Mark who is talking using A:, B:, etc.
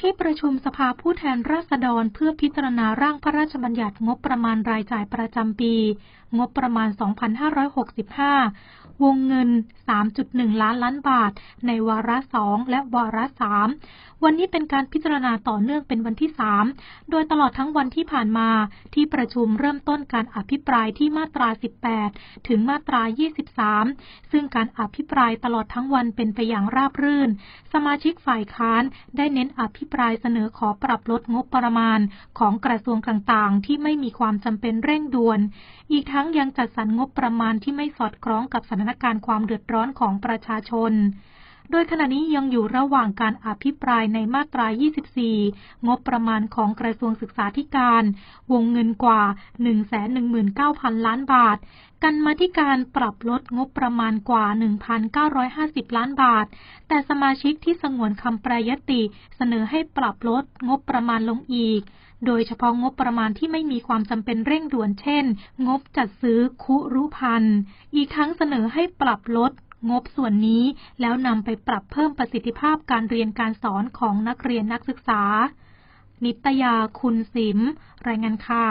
A: ที่ประชุมสภาผู้แทนราษฎรเพื่อพิจารณาร่างพระราชบัญญัติงบประมาณรายจ่ายประจำปี งบประมาณ 2565 วงเงิน 3.1 ล้านล้านบาท ในวาระสองและวาระสามวันนี้เป็นการพิจารณาต่อเนื่องเป็นวันที่3โดยตลอดทั้งวันที่ผ่านมาที่ประชุมเริ่มต้นการอภิปรายที่มาตรา 18 ถึงมาตรา 23 ซึ่งการอภิปรายตลอดทั้งวันเป็นไปอย่างราบรื่น สมาชิกฝ่ายค้านได้เน้นอภิปรายเสนอขอปรับลดงบประมาณของกระทรวงต่างๆ ที่ไม่มีความจำเป็นเร่งด่วน อีกทั้งยังจัดสรรงบประมาณที่ไม่สอดคล้องกับสถานการณ์ความเดือดร้อนของประชาชน โดยขณะนี้ยังอยู่ระหว่างการอภิปรายในมาตรา 24 งบประมาณของกระทรวงศึกษาธิการ วงเงินกว่า 119,000 ล้านบาท กันมาที่การปรับลดงบประมาณกว่า 1,950 ล้านบาท แต่สมาชิกที่สงวนคำประยติเสนอให้ปรับลดงบประมาณลงอีก โดยเฉพาะงบประมาณที่ไม่มีความจำเป็นเร่งด่วนเช่น งบจัดซื้อคุรุพันธ์ อีกทั้งเสนอให้ปรับลด งบส่วนนี้ แล้วนำไปปรับเพิ่มประสิทธิภาพการเรียนการสอนของนักเรียนนักศึกษา นิตยาคุณสิม รายงานค่ะ